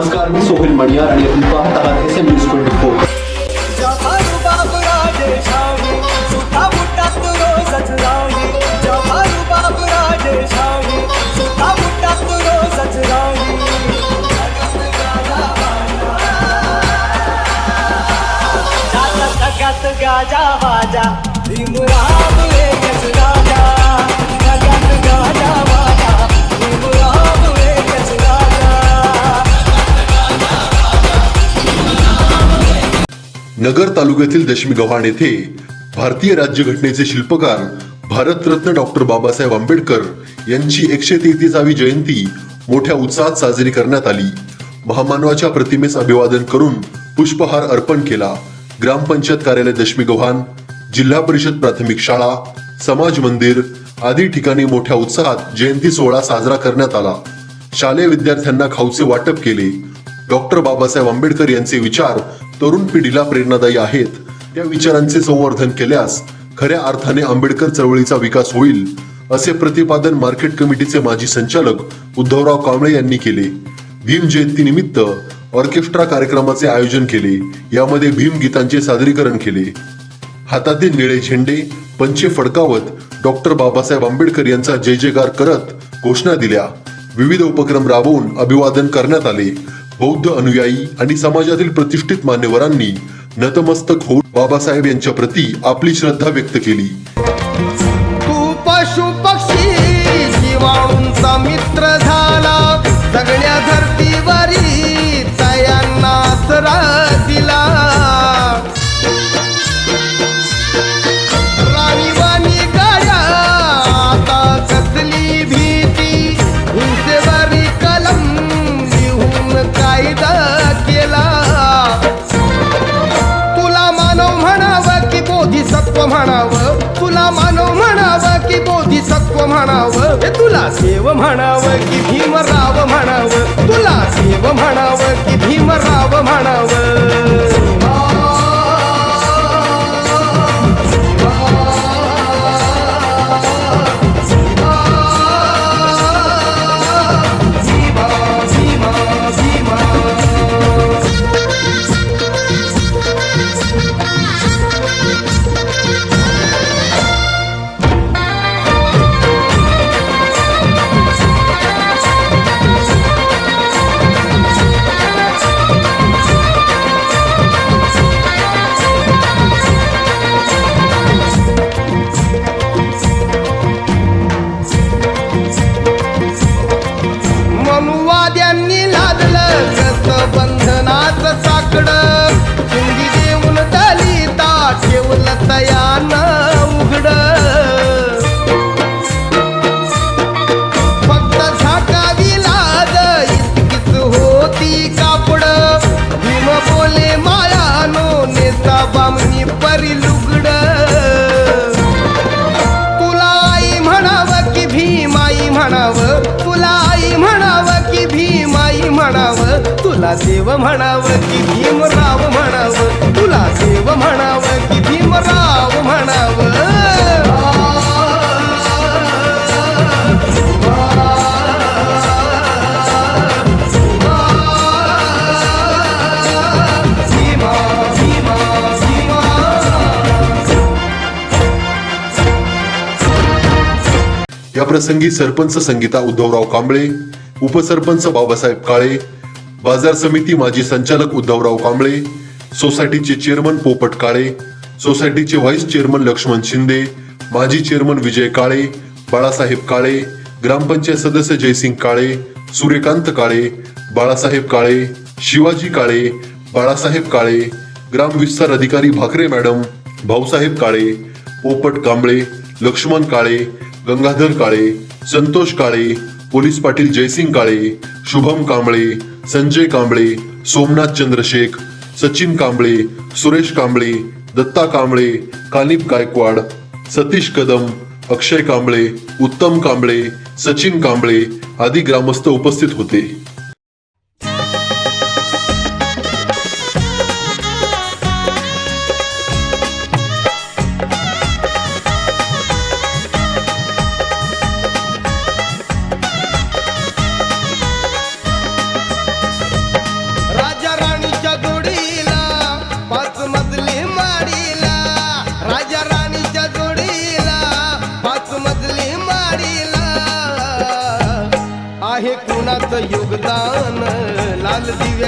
नमस्कार, मी सोहेल मणियार आणि आपण पाहत आहात S M news twenty four जवारू बाबराजे शाही नगर तालुक्यातील दशमी गव्हाण येथे भारतीय राज्यघटनेचे शिल्पकार भारतरत्न डॉक्टर बाबासाहेब आंबेडकर यांची एकशे तेहतीसावी जयंती मोठ्या उत्साहात साजरी करण्यात आली. महामानवाच्या प्रतिमेस अभिवादन करून पुष्पहार अर्पण केला. ग्रामपंचायत कार्यालय दशमी गव्हाण जिल्हा परिषद प्राथमिक शाळा समाज मंदिर आदी ठिकाणी मोठ्या उत्साहात जयंती सोहळा साजरा करण्यात आला. शालेय विद्यार्थ्यांना खाऊचे वाटप केले. डॉक्टर बाबासाहेब आंबेडकर यांचे विचार तरुण पिढीला प्रेरणादायी आहेत. त्या विचारांचे संवर्धन केल्यास खऱ्या अर्थाने आंबेडकर चळवळीचा विकास होईल असे प्रतिपादन मार्केट कमिटीचे माजी संचालक उद्धवराव कांबळे यांनी केले. भीम जयंती निमित्त ऑर्केस्ट्रा कार्यक्रमाचे आयोजन केले. यामध्ये भीम गीतांचे सादरीकरण केले. हातातील निळे झेंडे पंचे फडकावत डॉक्टर बाबासाहेब आंबेडकर यांचा जय जयकार करत घोषणा दिल्या. विविध उपक्रम राबवून अभिवादन करण्यात आले. बौद्ध अनुयायी आणि समाजातील प्रतिष्ठित मान्यवरांनी नतमस्तक होऊन बाबासाहेब यांच्या प्रती आपली श्रद्धा व्यक्त केली. तू पशु पक्षी मित्र म्हणावं. तुला मानव म्हणावं की बोधी सत्व म्हणावं. हे तुला देव म्हणावं की भीमराव म्हणावं. तुला देव म्हणावं की भीमराव म्हणावं. की भीमराव म्हणावं तुला देव म्हणावं की भीमराव म्हणावं. या प्रसंगी सरपंच संगीता उद्धवराव कांबळे उपसरपंच बाबासाहेब काळे बाजार समिती माजी संचालक उद्धवराव कांबळे सोसायटीचे चेअरमन पोपट काळे सोसायटीचे व्हाईस चेअरमन लक्ष्मण शिंदे माजी चेअरमन विजय काळे बाळासाहेब काळे ग्रामपंचायत सदस्य जयसिंग काळे सूर्यकांत काळे बाळासाहेब काळे शिवाजी काळे बाळासाहेब काळे ग्राम विस्तार अधिकारी भाकरे मॅडम भाऊसाहेब काळे पोपट कांबळे लक्ष्मण काळे गंगाधर काळे संतोष काळे पोलीस पाटील जयसिंग काळे शुभम कांबळे संजय कांबळे सोमनाथ चंद्रशेख सचिन कांबळे सुरेश कांबळे दत्ता कांबळे कानिप गायकवाड सतीश कदम अक्षय कांबळे उत्तम कांबळे सचिन कांबळे आदी ग्रामस्थ उपस्थित होते.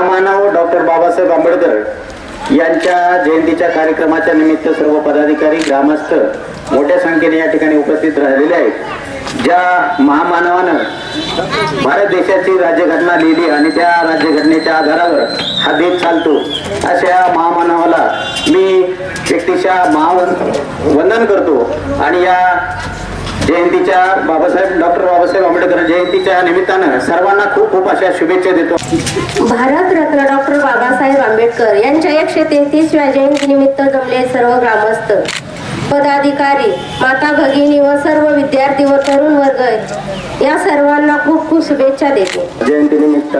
महामानव डॉक्टर बाबासाहेब आंबेडकर यांच्या जयंतीच्या कार्यक्रमाच्या निमित्त सर्व पदाधिकारी ग्रामस्थ मोठ्या संख्येने या ठिकाणी उपस्थित राहिलेले आहेत. ज्या महामानवानं भारत देशाची राज्यघटना लिहिली आणि त्या राज्यघटनेच्या आधारावर हा देश चालतो अशा महामानवाला मी व्यक्तिशः महा वंदन करतो आणि या जयंतीच्या बाबासाहेब डॉक्टर बाबासाहेब आंबेडकर जयंतीच्या निमित्तानं सर्वांना खूप खूप अशा शुभेच्छा देतो. भारतरत्न डॉक्टर बाबासाहेब आंबेडकर यांच्या एकशे तेहतीसव्या जयंतीनिमित्त जमले सर्व ग्रामस्थ पदाधिकारी माता भगिनी व सर्व विद्यार्थी व तरुण वर्ग या सर्वांना खूप खूप शुभेच्छा देते. जयंतीनिमित्त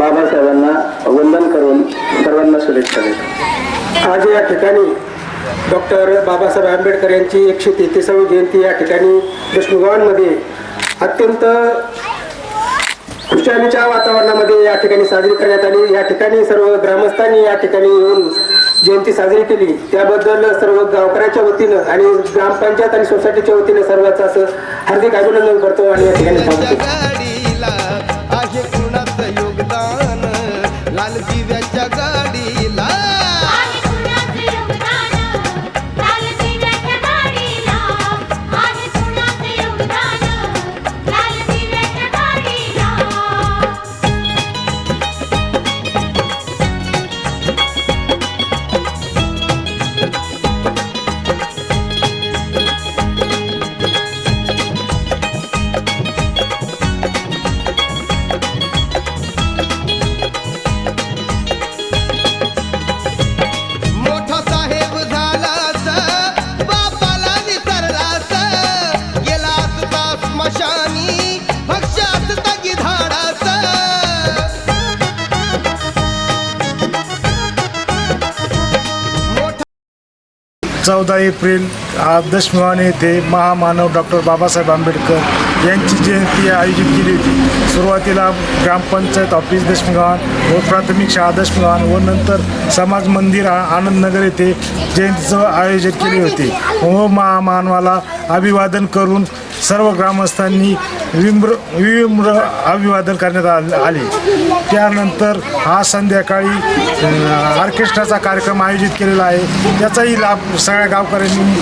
बाबासाहेबांना वंदन करून सर्वांना शुभेच्छा देतो. आज या ठिकाणी डॉक्टर बाबासाहेब आंबेडकर यांची एकशे तेहतीसावी जयंती या ठिकाणी दशमुगावांमध्ये अत्यंत खुशालीच्या वातावरणामध्ये या ठिकाणी साजरी करण्यात आली. या ठिकाणी सर्व ग्रामस्थांनी या ठिकाणी येऊन जयंती साजरी केली. त्याबद्दल सर्व गावकऱ्याच्या वतीनं आणि ग्रामपंचायत आणि सोसायटीच्या वतीनं सर्वांचं असं हार्दिक अभिनंदन करतो आणि या ठिकाणी एप्रिल आज दशमिवाणी येथे महामानव डॉक्टर बाबासाहेब आंबेडकर यांची जयंती आयोजित केली होती. सुरुवातीला ग्रामपंचायत ऑफिस दशमीगावान व प्राथमिक शाळा दशमीगावान व नंतर समाज मंदिर आनंदनगर येथे जयंतीचं आयोजन केले होते. व महामानवाला अभिवादन करून सर्व ग्रामस्थांनी विम्र विम्र अभिवादन करण्यात आ- आले. त्यानंतर आज संध्याकाळी ऑर्केस्ट्राचा कार्यक्रम आयोजित केलेला आहे. त्याचाही लाभ सगळ्या गावकऱ्यांनी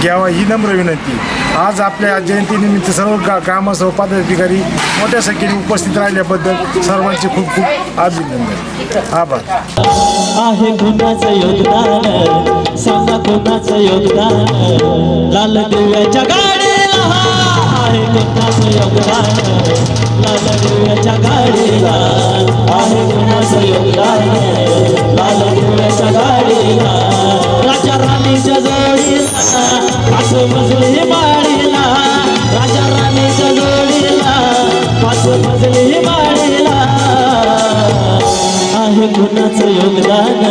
घ्यावा ही नम्र विनंती. आज आपल्या जयंतीनिमित्त सर्व गा ग्रामस्थ व पदाधिकारी मोठ्या संख्येने उपस्थित राहिल्याबद्दल सर्वांचे खूप खूप अभिनंदन. आभार. आहे कोणाचं योगदान? सांगा कोणाचं योगदान? लाल दिव्याच्या गाडीला आहे कोणाचं योगदान लाल? दिव्याच्या गाडीला आहे कोणाचं योगदान लाल? दिव्याच्या गाडीला राजा राणीच्या जोडीला असं मजली माडीला. राजा राणीच्या जोडीला असं मजली माडीला. आहे कोणाचं योगदान?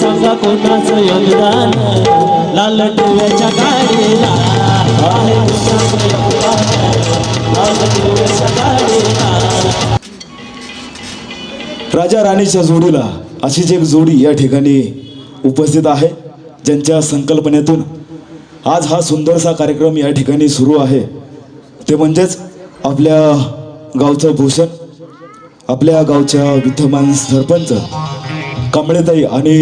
सांगा कोणाचं योगदान? लाल दिव्याच्या गाडीला गाडीला राजा राणीच्या जोडीला अशीच एक जोडी या ठिकाणी उपस्थित आहे ज्यांच्या संकल्पनेतून आज हा सुंदरसा कार्यक्रम या ठिकाणी सुरू आहे. ते म्हणजेच आपल्या गावचं भूषण आपल्या गावच्या विद्यमान सरपंच कांबळेताई आणि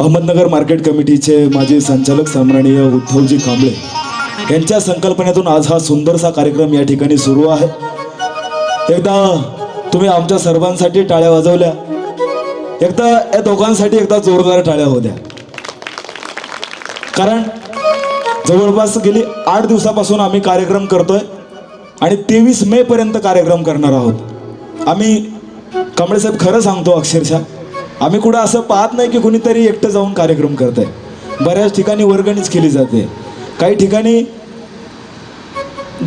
अहमदनगर मार्केट कमिटीचे माजी संचालक सन्माननीय उद्धवजी कांबळे यांच्या संकल्पनेतून आज हा सुंदरसा कार्यक्रम या ठिकाणी सुरू आहे. एकदा तुम्ही आमच्या सर्वांसाठी टाळ्या वाजवल्या. एकदा या दोघांसाठी एकदा जोरदार टाळ्या होत्या कारण जवळपास गेली आठ दिवसापासून आम्ही कार्यक्रम करतोय आणि तेवीस मे पर्यंत कार्यक्रम करणार आहोत. आम्ही कमळेसाहेब खरं सांगतो अक्षरशः आम्ही कुठं असं पाहत नाही की कुणीतरी एकटं जाऊन कार्यक्रम करत आहे बऱ्याच ठिकाणी वर्गणीच केली जाते. काही ठिकाणी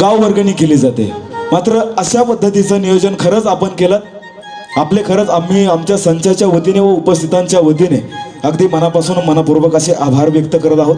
गाव वर्गणी केली जाते. मात्र अशा पद्धतीचं नियोजन खरंच आपण केलं. आपले खरंच आम्ही आमच्या संचाच्या वतीने व उपस्थितांच्या वतीने अगदी मनापासून मनपूर्वक असे आभार व्यक्त करत आहोत.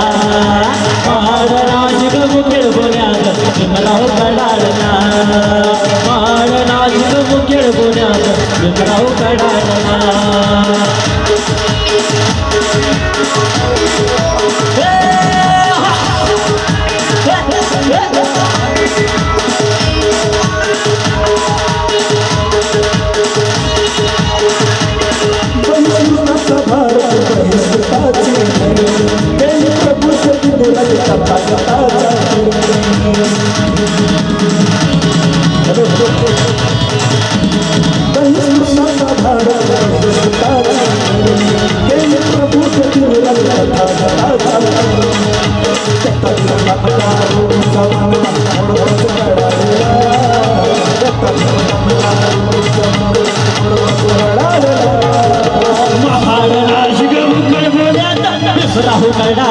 विमला कडाडला पाडला मुखेळ गुण्यात विमला कडाडला 等一